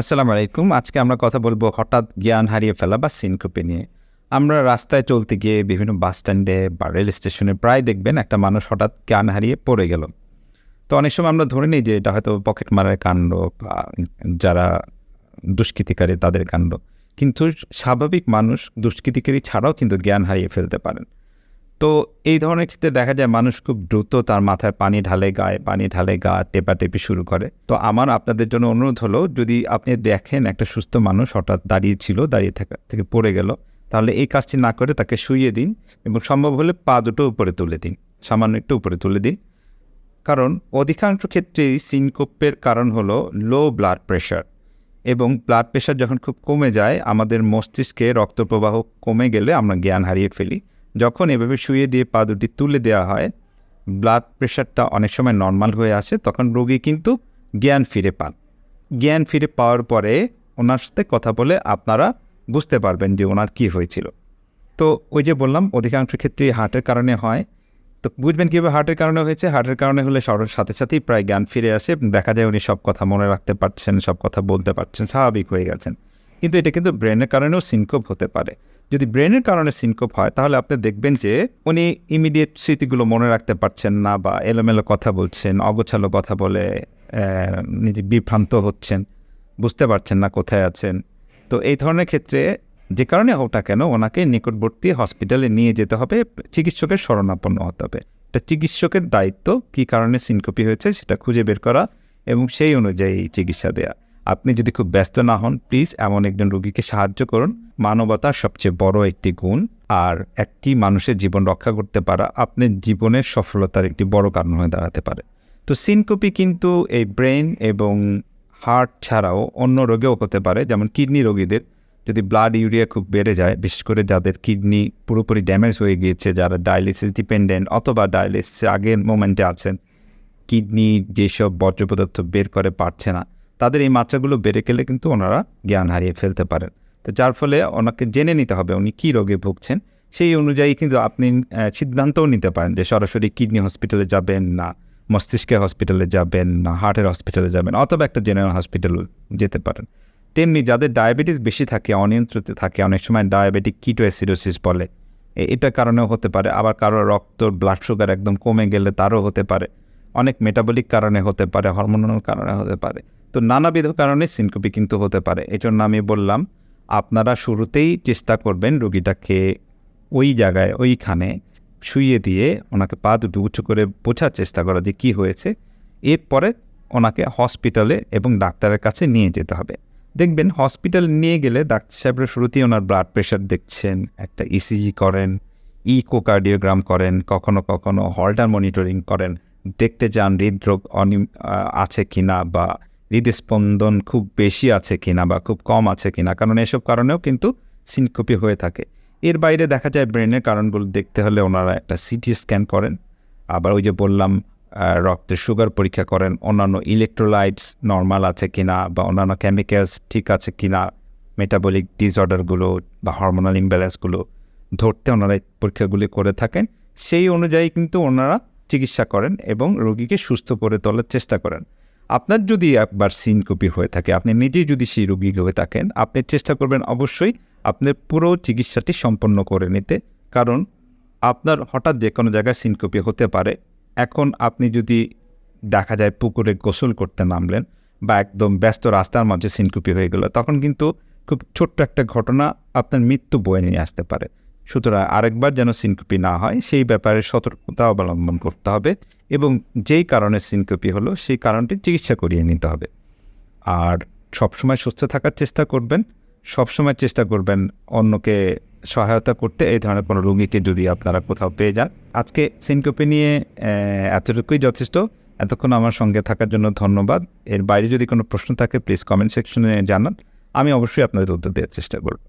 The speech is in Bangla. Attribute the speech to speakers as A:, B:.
A: আসসালামু আলাইকুম। আজকে আমরা কথা বলব হঠাৎ জ্ঞান হারিয়ে ফেলা বা সিনকোপে নিয়ে। আমরা রাস্তায় চলতে গিয়ে বিভিন্ন বাস স্ট্যান্ডে বা রেল স্টেশনে প্রায় দেখবেন একটা মানুষ হঠাৎ জ্ঞান হারিয়ে পড়ে গেল। তো অনেক সময় আমরা ধরে নিই যে এটা হয়তো পকেট মারার কাণ্ড বা যারা দুষ্কৃতিকারী তাদের কাণ্ড। কিন্তু স্বাভাবিক মানুষ দুষ্কৃতিকারী ছাড়াও কিন্তু জ্ঞান হারিয়ে ফেলতে পারেন। তো এই ধরনের ক্ষেত্রে দেখা যায় মানুষ খুব দ্রুত তার মাথায় পানি ঢালে গায়ে পানি ঢালে গা টেপাটেপি শুরু করে। তো আমার আপনাদের জন্য অনুরোধ হলো, যদি আপনি দেখেন একটা সুস্থ মানুষ হঠাৎ দাঁড়িয়ে ছিল, দাঁড়িয়ে থাকা থেকে পড়ে গেল, তাহলে এই কাজটি না করে তাকে শুইয়ে দিন এবং সম্ভব হলে পা দুটো উপরে তুলে দিন, সামান্য একটু উপরে তুলে দিন। কারণ অধিকাংশ ক্ষেত্রেই সিনকোপের কারণ হলো লো ব্লাড প্রেশার এবং ব্লাড প্রেশার যখন খুব কমে যায়, আমাদের মস্তিষ্কে রক্ত প্রবাহ কমে গেলে আমরা জ্ঞান হারিয়ে ফেলি। যখন এভাবে শুয়ে দিয়ে পা দুটি তুলে দেওয়া হয় ব্লাড প্রেশারটা অনেক সময় নর্মাল হয়ে আসে, তখন রোগী কিন্তু জ্ঞান ফিরে পান। জ্ঞান ফিরে পাওয়ার পরে ওনার সাথে কথা বলে আপনারা বুঝতে পারবেন যে ওনার কী হয়েছিল। তো ওই যে বললাম, অধিকাংশ ক্ষেত্রে হার্টের কারণে হয়। তো বুঝবেন কীভাবে হার্টের কারণে হয়েছে? হার্টের কারণে হলে সবার সাথে সাথেই প্রায় জ্ঞান ফিরে আসে। দেখা যায় উনি সব কথা মনে রাখতে পারছেন, সব কথা বলতে পারছেন, স্বাভাবিক হয়ে গেছেন। কিন্তু এটা কিন্তু ব্রেনের কারণেও সিনকোপ হতে পারে। যদি ব্রেনের কারণে সিনকোপ হয়, তাহলে আপনি দেখবেন যে উনি ইমিডিয়েট স্মৃতিগুলো মনে রাখতে পারছেন না বা এলোমেলো কথা বলছেন, অগোছালো কথা বলে নিজে বিভ্রান্ত হচ্ছেন, বুঝতে পারছেন না কোথায় আছেন। তো এই ধরনের ক্ষেত্রে যে কারণে না কেন ওনাকে নিকটবর্তী হসপিটালে নিয়ে যেতে হবে, চিকিৎসকের শরণাপন্ন হতে হবে। এটা চিকিৎসকের দায়িত্ব কী কারণে সিনকপি হয়েছে সেটা খুঁজে বের করা এবং সেই অনুযায়ী চিকিৎসা দেয়া। আপনি যদি খুব ব্যস্ত না হন প্লিজ এমন একজন রোগীকে সাহায্য করুন। মানবতার সবচেয়ে বড় একটি গুণ আর একটি মানুষের জীবন রক্ষা করতে পারা আপনার জীবনের সফলতার একটি বড় কারণ হয়ে দাঁড়াতে পারে। তো সিনকপি কিন্তু এই ব্রেন এবং হার্ট ছাড়াও অন্য রোগেও হতে পারে, যেমন কিডনি রোগীদের। যদি ব্লাড ইউরিয়া খুব বেড়ে যায়, বিশেষ করে যাদের কিডনি পুরোপুরি ড্যামেজ হয়ে গিয়েছে, যারা ডায়ালিসিস ডিপেন্ডেন্ট অথবা ডায়ালিসিস আগের মোমেন্টে আছেন কিডনি যেসব বর্জ্য পদার্থ বের করে পারছে না তাদের এই মাত্রাগুলো বেড়ে গেলে কিন্তু ওনারা জ্ঞান হারিয়ে ফেলতে পারেন। তো যার ফলে ওনাকে জেনে নিতে হবে উনি কী রোগে ভুগছেন। সেই অনুযায়ী কিন্তু আপনি সিদ্ধান্তও নিতে পারেন যে সরাসরি কিডনি হসপিটালে যাবেন না মস্তিষ্কের হসপিটালে যাবেন না, হার্টের হসপিটালে যাবেন অথবা একটা জেনারেল হসপিটাল যেতে পারেন। তেমনি যাদের ডায়াবেটিস বেশি থাকে, অনিয়ন্ত্রিত থাকে, অনেক সময় ডায়াবেটিক কিটোঅ্যাসিডোসিস বলে। এটা কারণেও হতে পারে। আবার কারও রক্ত ব্লাড সুগার একদম কমে গেলে তারও হতে পারে। অনেক মেটাবলিক কারণে হতে পারে হরমোনাল কারণে হতে পারে। তো নানাবিধ কারণে সিনকপি কিন্তু হতে পারে। এই জন্য আমি বললাম, আপনারা শুরুতেই চেষ্টা করবেন রুগীটাকে ওই জায়গায়, ওইখানে শুইয়ে দিয়ে ওনাকে পা দুটো উঁচু করে বোঝার চেষ্টা করা যে কী হয়েছে। এরপরে ওনাকে হসপিটালে এবং ডাক্তারের কাছে নিয়ে যেতে হবে। দেখবেন হসপিটাল নিয়ে গেলে ডাক্তার সাহেবরা শুরুতেই ওনার ব্লাড প্রেশার দেখছেন, একটা ইসিজি করেন ইকোকার্ডিওগ্রাম করেন, কখনো কখনো হলটার মনিটরিং করেন, দেখতে যান হৃদরোগ অনি আছে কিনা বা হৃদস্পন্দন খুব বেশি আছে কিনা বা খুব কম আছে কিনা, কারণ এসব কারণেও কিন্তু সিনকপি হয়ে থাকে। এর বাইরে দেখা যায় ব্রেনের কারণগুলো দেখতে হলে ওনারা একটা সিটি স্ক্যান করেন। আবার ওই যে বললাম রক্তের সুগার পরীক্ষা করেন, অন্যান্য ইলেকট্রোলাইটস নর্মাল আছে কিনা বা অন্যান্য কেমিক্যালস ঠিক আছে কিনা মেটাবলিক ডিসঅর্ডারগুলো বা হরমোনাল ইমব্যালেন্সগুলো ধরতে ওনারা পরীক্ষাগুলি করে থাকেন। সেই অনুযায়ী কিন্তু ওনারা চিকিৎসা করেন এবং রোগীকে সুস্থ করে তোলার চেষ্টা করেন। আপনার যদি একবার সিনকপি হয়ে থাকে, আপনি নিজেই যদি সেই রোগী হয়ে থাকেন, আপনি চেষ্টা করবেন অবশ্যই আপনার পুরো চিকিৎসাটি সম্পন্ন করে নিতে। কারণ আপনার হঠাৎ যে কোনো জায়গায় সিনকপি হতে পারে। এখন আপনি যদি দেখা যায় পুকুরে গোসল করতে নামলেন বা একদম ব্যস্ত রাস্তার মাঝে সিনকুপি হয়ে গেল, তখন কিন্তু খুব ছোট্ট একটা ঘটনা আপনার মৃত্যু বয়ে নিয়ে আসতে পারে। সুতরাং আরেকবার যেন সিনকুপি না হয়, সেই ব্যাপারে সতর্কতা অবলম্বন করতে হবে এবং যেই কারণে সিনকুপি হলো, সেই কারণটি চিকিৎসা করিয়ে নিতে হবে। আর সবসময় সুস্থ থাকার চেষ্টা করবেন, সবসময় চেষ্টা করবেন অন্যকে সহায়তা করতে, এই ধরনের কোনো রোগীকে যদি আপনারা কোথাও পেয়ে যান। আজকে সিনকোপি নিয়ে এতটুকুই যথেষ্ট। এতক্ষণ আমার সঙ্গে থাকার জন্য ধন্যবাদ। এর বাইরে যদি কোনো প্রশ্ন থাকে প্লিজ কমেন্ট সেকশনে জানান। আমি অবশ্যই আপনাদের উত্তর দেওয়ার চেষ্টা করব।